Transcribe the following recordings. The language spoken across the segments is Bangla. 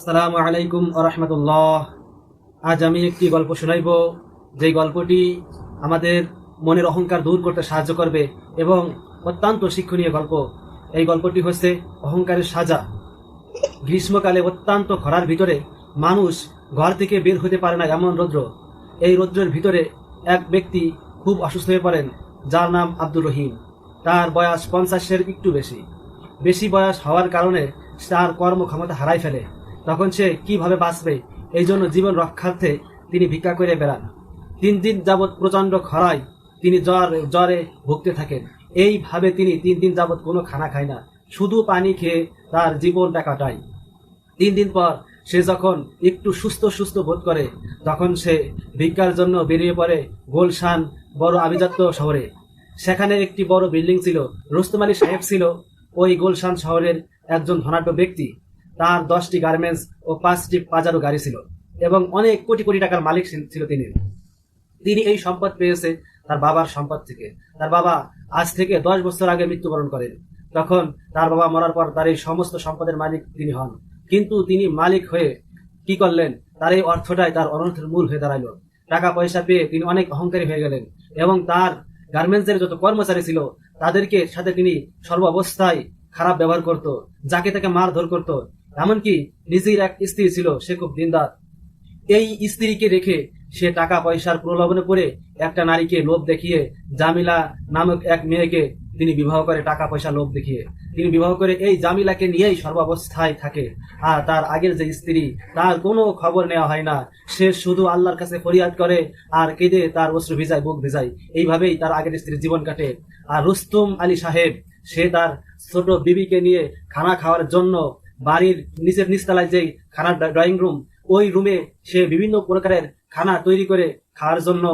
আসসালামু আলাইকুম আরহামতুল্লাহ আজ আমি একটি গল্প শোনাইব। যেই গল্পটি আমাদের মনের অহংকার দূর করতে সাহায্য করবে এবং অত্যন্ত শিক্ষণীয় গল্প। এই গল্পটি হচ্ছে অহংকারের সাজা। গ্রীষ্মকালে অত্যন্ত খরার ভিতরে মানুষ ঘর থেকে বের হতে পারে না এমন রৌদ্র। এই রৌদ্রের ভিতরে এক ব্যক্তি খুব অসুস্থ হয়ে পড়েন, যার নাম আব্দুর রহিম। তার বয়স পঞ্চাশের একটু বেশি। বেশি বয়স হওয়ার কারণে তার কর্মক্ষমতা হারাই ফেলে। তখন সে কীভাবে বাঁচবে? এই জন্য জীবন রক্ষার্থে তিনি ভিক্ষা করে বেড়ান। তিন দিন যাবৎ প্রচণ্ড খরায় তিনি জ্বর, জ্বরে ভুগতে থাকেন। এইভাবে তিনি তিন দিন যাবৎ কোনো খানা খায় না, শুধু পানি খেয়ে তার জীবনটা কাটায়। তিন দিন পর সে যখন একটু সুস্থ সুস্থ বোধ করে, তখন সে ভিক্ষার জন্য বেরিয়ে পড়ে গোলশান বড় আভিজাত্য শহরে। সেখানে একটি বড় বিল্ডিং ছিল রুস্তম সাহেব ছিল। ওই গোলশান শহরের একজন ধনাঢ্য ব্যক্তি। তার দশটি গার্মেন্টস ও পাঁচটি পাজারো গাড়ি ছিল এবং অনেক কোটি কোটি টাকার মালিক ছিল তিনি। তিনি এই সম্পদ পেয়েছে তার বাবার সম্পদ থেকে। তার বাবা আজ থেকে দশ বছর আগে মৃত্যুবরণ করেন। তখন তার বাবা মরার পর তার এই সমস্ত সম্পদের মালিক তিনি হন। কিন্তু তিনি মালিক হয়ে কি করলেন? তার এই অর্থটাই তার অনর্থের মূল হয়ে দাঁড়াইল। টাকা পয়সা পেয়ে তিনি অনেক অহংকারী হয়ে গেলেন এবং তার গার্মেন্টসের যত কর্মচারী ছিল, তাদেরকে সাথে তিনি সর্ব অবস্থায় খারাপ ব্যবহার করত, যাকে তাকে মারধর করত। এমনকি নিজের এক স্ত্রী ছিল, সে খুব দিনদার। এই স্ত্রীকে রেখে সে টাকা পয়সার প্রলোভনে পড়ে একটা নারীকে লোভ দেখিয়ে জামিলা নামক এক মেয়েকে তিনি বিবাহ করে টাকা পয়সা লোভ দেখিয়ে। তিনি বিবাহ করে এই জামিলাকে নিয়েই সর্বাবস্থায় থাকে। আর তার আগের যে স্ত্রী, তার কোনো খবর নেওয়া হয় না। সে শুধু আল্লাহর কাছে ফরিয়াদ করে আর কেঁদে তার অশ্রু ভিজায়, বুক ভিজায়। এইভাবেই তার আগের স্ত্রীর জীবন কাটে। আর রুস্তুম আলী সাহেব, সে তার ছোট বিবিকে নিয়ে খানা খাওয়ার জন্য বাড়ির নিচের নিচতলায় যে খানার ড্রয়িং রুম ওই রুমে সে বিভিন্ন প্রকারের খানা তৈরি করে খাওয়ার জন্য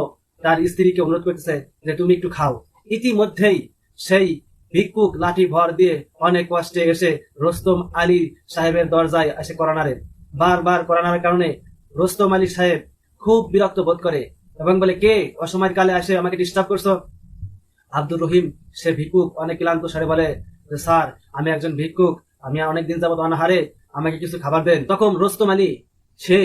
তার স্ত্রীকে অনুরোধ করতেছে যে, তুমি একটু খাও। ইতিমধ্যেই সেই ভিক্ষুক লাঠি ভর দিয়ে অনেক কষ্টে এসে রোস্তম আলী সাহেবের দরজায় এসে করানারে বারবার করানোর কারণে রোস্তম আলী সাহেব খুব বিরক্ত বোধ করে এবং বলে, কে অসময়ের কালে আসে আমাকে ডিস্টার্ব করছ? আব্দুর রহিম, সে ভিক্ষুক, অনেক ক্লান্ত সারে বলে স্যার, আমি একজন ভিক্ষুক আমি আর অনেকদিন যাবত অনাহারে আমাকে কিছু খাবার দেন। তখন রোস্তম আলী, সে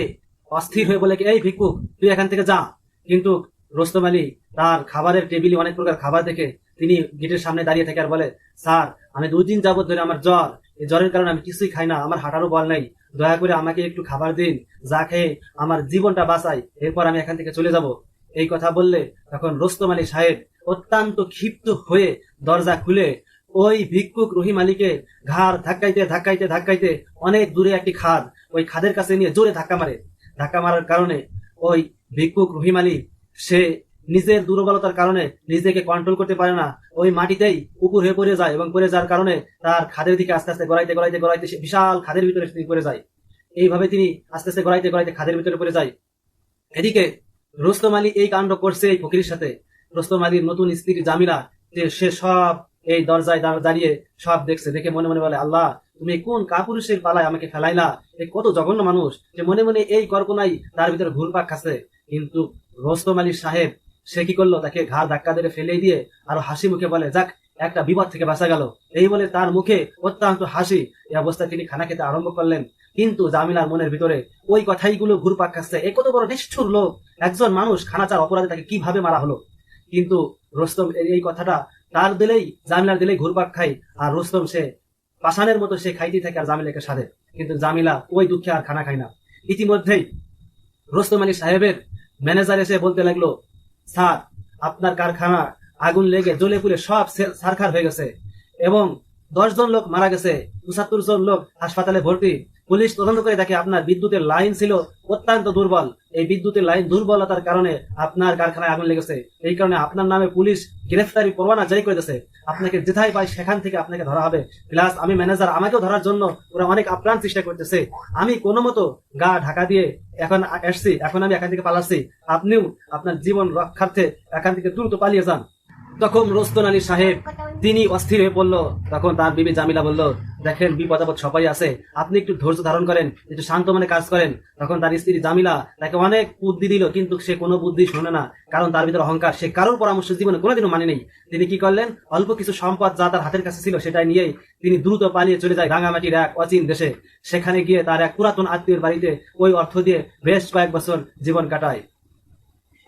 অস্থির হয়ে বলে এই ভিক্ষুক তুই এখান থেকে যা। কিন্তু রোস্তম আলী তার খাবারের টেবিলে অনেক প্রকার খাবার দেখে তিনি গেটের সামনে দাঁড়িয়ে থাকে আর বলে, স্যার, আমি দুই দিন যাবত ধরে আমার জ্বর। এই জ্বরের কারণে আমি কিছুই খাই না, আমার হাঁটারও বল নেই। দয়া করে আমাকে একটু খাবার দিন, যা খেয়ে আমার জীবনটা বাঁচাই। এরপর আমি এখান থেকে চলে যাব। এই কথা বললে তখন রোস্তম আলী সাহেব অত্যন্ত ক্ষিপ্ত হয়ে দরজা খুলে ওই ভিক্ষুক রহিম আলীকে ঘাড় ধাক্কাইতে ধাক্কাইতে ধাক্কাইতে অনেক দূরে একটি খাদ ওই খাদের কাছে নিয়ে জোরে ধাক্কা মারে। ধাক্কা মারার কারণে ওই ভিক্ষুক রহিম আলী সে নিজের দুর্বলতার কারণে নিজেকে কন্ট্রোল করতে পারে না। ওই মাটিতেই উপর হয়ে পড়ে যায় এবং পড়ে যাওয়ার কারণে তার খাদের দিকে আস্তে আস্তে গড়াইতে গড়াইতে গড়াইতে সে বিশাল খাদের ভিতরে তিনি পড়ে যায়। এইভাবে তিনি আস্তে আস্তে গড়াইতে গড়াইতে খাদের ভিতরে পড়ে যায়। এদিকে রোস্তম আলী এই কাণ্ড করছে এই ফকিরের সাথে। রোস্তম আলীর নতুন স্ত্রী জামিলা, যে সে সব এই দরজায় দাঁড়িয়ে সব দেখছে, দেখে মনে মনে বলে, আল্লাহ, তুমি কোন কাপুরুষের পালায় আমাকে ফেলাইলা? এই কত জঘন্য মানুষ। যে মনে মনে এই কল্পনাই তার ভিতরে ঘুরপাক খাচ্ছে। কিন্তু রোস্তম আলী সাহেব, সে কি করল? তাকে ঘাড় ধাক্কা দিয়ে ফেলে দিয়ে আরও হাসি মুখে বলে, যাক, একটা বিপদ থেকে বাঁচা গেল। এই বলে তার মুখে অত্যন্ত হাসি, এই অবস্থায় তিনি খানা খেতে আরম্ভ করলেন। কিন্তু জামিলার মনের ভিতরে ওই কথাইগুলো ঘুরপাক খাচ্ছে। এ কত বড় নিষ্ঠুর লোক। একজন মানুষ খানাচার অপরাধে তাকে কীভাবে মারা হলো? কিন্তু রোস্তম এই কথাটা তার দিলেই জামিলার দিলেই ঘুরপাক খাই আর রোস্তম সে পাষাণের মতো সে খাইতেই থাকে আর জামিলাকে সাধে। কিন্তু জামিলা ওই দুঃখে আর খানা খায় না। ইতিমধ্যেই রোস্তম আলী সাহেবের ম্যানেজার এসে বলতে লাগল, স্যার, আপনার কারখানা আগুন লেগে জ্বলে পুলে সব সারখার হয়ে গেছে এবং দশ জন লোক মারা গেছে। পঁচাত্তর জন লোক হাসপাতালে ভর্তি। পুলিশ তদন্ত করে দেখে আপনার বিদ্যুতের লাইন ছিল অত্যন্ত দুর্বল। এই বিদ্যুতের লাইন দুর্বলতার কারণে আপনার কারখানায় আগুন লেগেছে। এই কারণে আপনার নামে পুলিশ গ্রেফতারি পরোয়ানা জারি করে দিয়েছে। আপনাকে যেথায় পাই সেখান থেকে আপনাকে ধরা হবে। প্লাস আমি ম্যানেজার, আমাকেও ধরার জন্য ওরা অনেক আপ্রাণ চেষ্টা করতেছে। আমি কোনো মতো গা ঢাকা দিয়ে এখন আসছি এখন আমি এখান থেকে পালাচ্ছি। আপনিও আপনার জীবন রক্ষার্থে এখান থেকে দ্রুত পালিয়ে যান। তখন রোস্তন আলী সাহেব, তিনি অস্থির হয়ে পড়ল। তখন তার বিবি জামিলা বলল দেখেন বিপদ আপদ সবাই আছে। আপনি একটু ধৈর্য ধারণ করেন, একটু শান্ত মনে কাজ করেন। তখন তার স্ত্রী জামিলা তাকে অনেক বুদ্ধি দিল, কিন্তু সে কোনো বুদ্ধি শোনে না, কারণ তার ভিতরে অহংকার। সে কারোর পরামর্শ জীবনে কোনোদিনও মানে নেই। তিনি কি করলেন? অল্প কিছু সম্পদ যা তার হাতের কাছে ছিল সেটাই নিয়েই তিনি দ্রুত পালিয়ে চলে যায় রাঙামাটির এক অচিন দেশে। সেখানে গিয়ে তার এক পুরাতন আত্মীয়ের বাড়িতে ওই অর্থ দিয়ে বেশ কয়েক বছর জীবন কাটায়।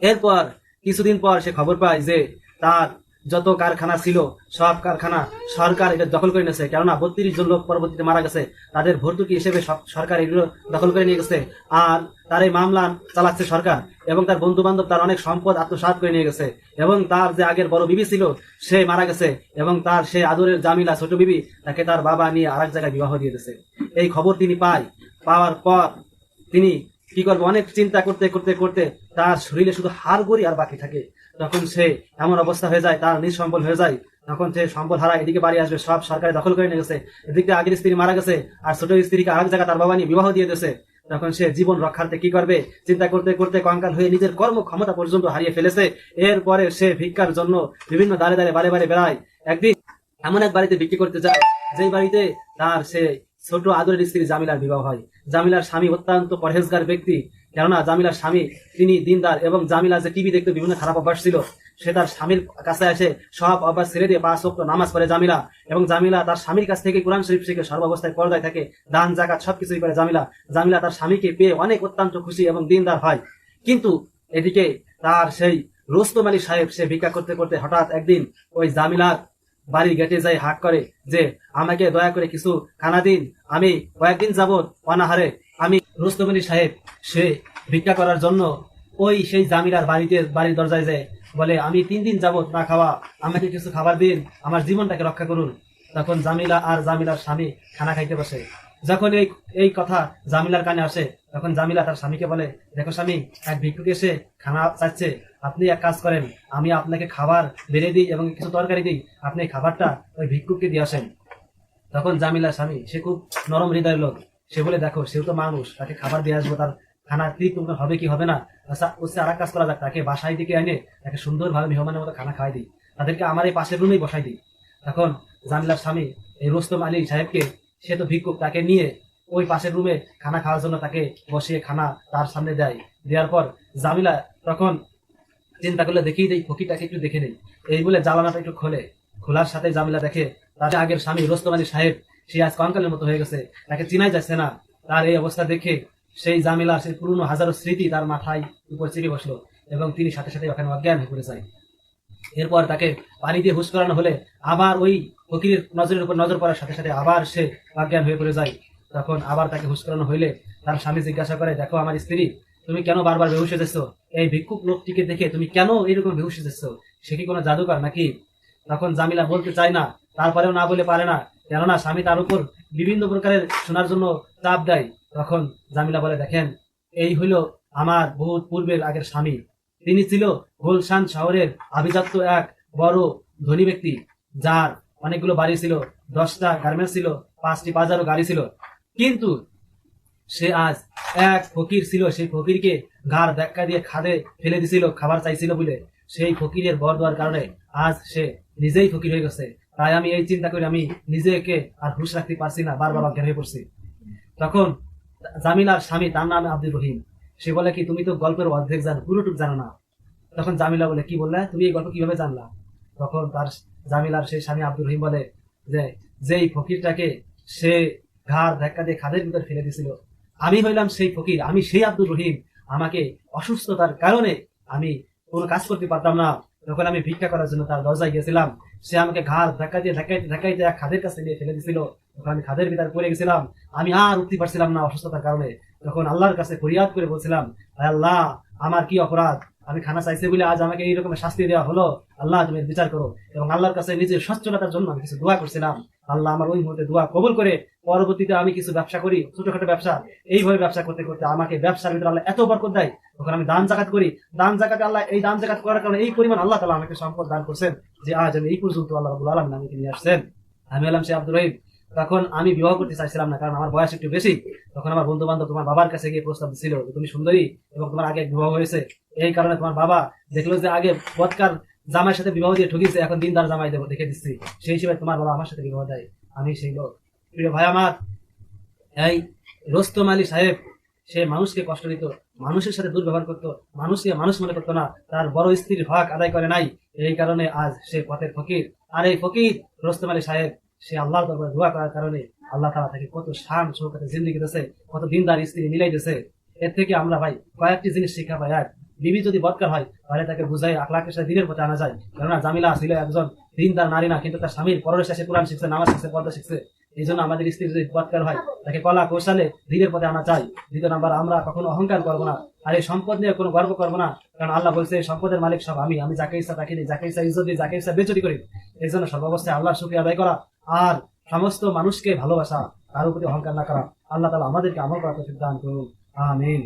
এরপর কিছুদিন পর সে খবর পায় যে তার যত কারখানা ছিল, সব কারখানা সরকার এটা দখল করে নিয়েছে। কেননা বত্রিশ জন লোক পরবর্তীতে মারা গেছে। তাদের ভর্তুকি হিসেবে সব সরকার এগুলো দখল করে নিয়ে গেছে। আর তার এই মামলা চালাচ্ছে সরকার এবং তার বন্ধু বান্ধব তার অনেক সম্পদ আত্মসাৎ করে নিয়ে গেছে এবং তার যে আগের বড় বিবি ছিল, সে মারা গেছে এবং তার সে আদরের জামিলা ছোট বিবি তাকে তার বাবা নিয়ে আরেক জায়গায় বিবাহ দিয়ে দিয়েছে। এই খবর তিনি পায়। পাওয়ার পর তিনি কি করব? অনেক চিন্তা করতে করতে করতে তার শরীরে শুধু হাড় গড়ি আর বাকি থাকে। তখন সে এমন অবস্থা হয়ে যায়, তার নিঃসম্বল হয়ে যায়, তখন সে সম্পদ হারায়, এদিকে বাড়ি আসবে, সব সরকারে দখল করে নিয়ে গেছে। এদিকে আগের স্ত্রী মারা গেছে, আর ছোট স্ত্রীকে আরেক জায়গায় তার বাবা নিয়ে বিবাহ দিয়ে দিয়েছে। তখন সে জীবন রক্ষার্থে কি করবে? চিন্তা করতে করতে কঙ্কাল হয়ে নিজের কর্ম ক্ষমতা পর্যন্ত হারিয়ে ফেলেছে। এরপরে সে ভিক্ষার জন্য বিভিন্ন দাঁড়ে দাঁড়ে বারে বারে বেড়ায়। একদিন এমন এক বাড়িতে বিক্রি করতে যায়, যেই বাড়িতে তার সে ছোট আদরের স্ত্রী জামিলার বিবাহ হয়। জামিলার স্বামী অত্যন্ত পরহেজগার ব্যক্তি। কেননা জামিলার স্বামী, তিনি দিনদার এবং জামিলা যে টিভি দেখতে বিভিন্ন খারাপ অভ্যাস ছিল, সে তার স্বামীর কাছে এসে সব অভ্যাস ছেড়ে দিয়ে পাঁচ ওয়াক্ত নামাজ পড়ে জামিলা এবং জামিলা তার স্বামীর কাছ থেকে কোরআন শরীফ শিখে সর্বাবস্থায় পর্দায় থাকে, দান, জাকাত সবকিছুই করে জামিলা। জামিলা তার স্বামীকে পেয়ে অনেক অত্যন্ত খুশি এবং দিনদার হয়। কিন্তু এদিকে তার সেই রোস্তম আলী সাহেব, সে ভিক্ষা করতে করতে হঠাৎ একদিন ওই জামিলার বাড়ির গেটে যাই হাক করে যে, আমাকে দয়া করে কিছু খানা দিন। আমি কয়েকদিন যাব অনাহারে। আমি রুস্তমণি সাহেব, সে ভিক্ষা করার জন্য ওই সেই জামিলার বাড়িতে, বাড়ির দরজায় যায়। বলে, আমি তিন দিন যাবত না খাওয়া। আমাকে কিছু খাবার দিন। আমার জীবনটাকে রক্ষা করুন। তখন জামিলা আর জামিলার স্বামী খানা খাইতে বসে। যখন এই এই কথা জামিলার কানে আসে, তখন জামিলা তার স্বামীকে বলে, দেখো স্বামী, এক ভিক্ষুক এসে খানা চাচ্ছে আপনি এক কাজ করেন, আমি আপনাকে খাবার বেড়ে দিই এবং কিছু তরকারি দিই। আপনি এই খাবারটা ওই ভিক্ষুককে দিয়ে আসেন। তখন জামিলা স্বামী, সে খুব নরম হৃদয়ের লোক। সে বলে, দেখো, সেও তো মানুষ, তাকে খাবার দিয়ে আসব, তার খানা তৃপ্ত হবে কি হবে না? আচ্ছা ওসে আর এক কাজ করা যাক, তাকে বাসায় দিকে এনে তাকে সুন্দরভাবে মেহমানের মতো খানা খাওয়াই দিই। তাদেরকে আমার এই পাশের রুমেই বসাই দিই। তখন জামিলার স্বামী, এই রোস্তম আলী সাহেবকে সে তো ভিক্ষুক, তাকে নিয়ে ওই পাশের রুমে খানা খাওয়ার জন্য তাকে বসিয়ে খানা তার সামনে দেয়। দেওয়ার পর জামিলা তখন চিন্তা করলে দেখেই দেই ফকিরটাকে একটু দেখে নেই। এই বলে জ্বালানাটা একটু খোলে। খোলার সাথে জামিলা দেখে, তার আগের স্বামী রোস্তম আলী সাহেব, সে আজ কঙ্কালের মতো হয়ে গেছে, তাকে চিনাই যাচ্ছে না। তার এই অবস্থা দেখে সেই জামিলা সেই পুরনো হাজারো স্মৃতি তার মাথায় উপর চেপে বসল এবং তিনি সাথে সাথে ওখানে অজ্ঞান হয়ে পড়ে যায়। এরপর তাকে পানি দিয়ে হুশ করানো হলে আবার ওই ফকিরের নজরের উপর নজর পড়ার সাথে সাথে আবার সে অজ্ঞান হয়ে পড়ে যায়। তখন আবার তাকে হুশ করানো হইলে তার স্বামী জিজ্ঞাসা করে, দেখো আমার স্ত্রী, তুমি কেন বারবার বেহুশ যাচ্ছ? এই ভিক্ষুক লোকটিকে দেখে তুমি কেন এরকম বেহুশ যাচ্ছ? সে কি কোনো জাদুকর নাকি? তখন জামিলা বলতে চায়, না, তারপরেও না বলে পারে না। কেননা স্বামী তার উপর বিভিন্ন প্রকারের শোনার জন্য চাপ দেয়। তখন জামিলা বলে, দেখেন, এই হইল আমার বহুত পূর্বের আগের স্বামী। তিনি ছিল গুলশান শহরের আভিজাত্য এক বড় ধনী ব্যক্তি, যার অনেকগুলো বাড়ি ছিল, দশটা গার্মেন্টস ছিল, পাঁচটি বাজারও গাড়ি ছিল। কিন্তু সে আজ এক ফকির ছিল, সেই ফকিরকে ঘাড় ধাক্কা দিয়ে খাদে ফেলে দিছিল, খাবার চাইছিল বলে। সেই ফকিরের বর দেওয়ার কারণে আজ সে নিজেই ফকির হয়ে গেছে। তাই আমি এই চিন্তা করি, আমি নিজেকে আর হুশ রাখতে পারছি না, বারবার অজ্ঞান হয়ে পড়ছি। তখন জামিলার স্বামী, তার নাম আব্দুর রহিম। সে বলে কি, তুমি তো গল্পের অর্ধেক জানো পুরোটুক জানো না। তখন জামিলা বলে, কি বললে? তুমি এই গল্প কীভাবে জানলা? তখন তার জামিলার সেই স্বামী আব্দুর রহিম বলে যে, যেই ফকিরটাকে সে ঘাড় ধাক্কা দিয়ে খাদের ভিতর ফেলে দিয়েছিল আমি হইলাম সেই ফকির, আমি সেই আব্দুর রহিম। আমাকে অসুস্থতার কারণে আমি কোনো কাজ করতে পারতাম না। তখন আমি ভিক্ষা করার জন্য তার দরজায় গেছিলাম। সে আমাকে ঘাড় ধাক্কা দিয়ে, ধাক্কাইতে ধাক্কাইতে এক খাদের কাছে নিয়ে ফেলে দিছিল। তখন আমি খাদের ভিতর পড়ে গেছিলাম। আমি আর উঠতে পারছিলাম না অসুস্থতার কারণে। তখন আল্লাহর কাছে ফরিয়াদ করে বলছিলাম "হায় আল্লাহ, আমার কি অপরাধ? আমি খানা চাইছি বলে আজ আমাকে এইরকম শাস্তি দেওয়া হলো। আল্লাহ, তুমি বিচার করো। এবং আল্লাহর কাছে নিজের সচ্ছলতার জন্য আমি কিছু দোয়া করছিলাম। আল্লাহ আমার ওই মুহূর্তে দোয়া কবুল করে পরবর্তীতে আমি কিছু ব্যবসা করি, ছোটখাটো ব্যবসা। এইভাবে ব্যবসা করতে করতে আমাকে ব্যবসার ভিতরে আল্লাহ এত বরকত দেয়। তখন আমি দান জাকাত করি। দান জাকাতে আল্লাহ এই দান জাকাত করার কারণে এই পরিমাণ আল্লাহ তালা আমাকে সম্পদ দান করছেন যে আজ আমি এই পর্যন্ত আল্লাহ আলম আমাকে নিয়ে আসছেন। আমি হলাম সে আব্দুর রহিম। তখন আমি বিবাহ করতে চাইছিলাম না, কারণ আমার বয়স একটু বেশি। তখন আমার বন্ধু বান্ধব তোমার বাবার কাছে গিয়ে প্রস্তাব ছিল তুমি সুন্দরী এবং তোমার আগে বিবাহ হয়েছে। এই কারণে তোমার বাবা দেখল যে আগে বৎকার জামাইয়ের সাথে বিবাহ দিয়ে ঠকিয়েছে, এখন দিনদার জামাই দেবো, দেখে দিচ্ছি। সেই হিসেবে তোমার বাবা আমার সাথে বিবাহ দেয়। আমি সেই লোক। প্রিয় ভাই আমার, এই রোস্তম আলী সাহেব, সে মানুষকে কষ্ট দিত, মানুষের সাথে দুর্ব্যবহার করতো, মানুষকে মানুষ মনে করতো না, তার বড় স্ত্রীর হক আদায় করে নাই। এই কারণে আজ সে পথের ফকির। আর এই ফকির রোস্তম আলী সাহেব সে আল্লাহর দরবারে দোয়া করার কারণে আল্লাহ তালা তাকে কত শান সহকারে জিন্দিগি দিতেছে, কত দিনদার স্ত্রী মিলাই দিতেছে। এর থেকে আমরা ভাই কয়েকটি জিনিস শিক্ষা পাই এক বিবি যদি বদকার হয়, তাহলে তাকে বুঝাই আখলাকের সাথে দিনের পথে আনা যায়। কেননা জামিলা ছিল একজন দিনদার নারী না, কিন্তু তার স্বামীর পরের শেষে কোরআন শিখছে, নামাজ শিখছে, পর্দা শিখছে। এই জন্য আমাদের স্ত্রী যদি বদকার হয়, তাকে কলা কৌশলে দিনের পথে আনা চাই দ্বিতীয় নাম্বার, আমরা কখনো অহংকার করব না। আর এই সম্পদ নিয়ে কোনো গর্ব করব না। কারণ আল্লাহ বলছে সম্পদের মালিক সব আমি। আমি যাকে ইচ্ছা তাকে দিই, যাকে ইচ্ছা ইজ্জত দিই, যাকে ইচ্ছা বেচুরি করি। এই জন্য সর্বাবস্থায় আল্লাহ সুখী আদায় করা আর সমস্ত মানুষকে ভালোবাসা তার প্রতি অহংকার না করা। আল্লাহ তালা আমাদেরকে আমল করার দান করুন। আমিন।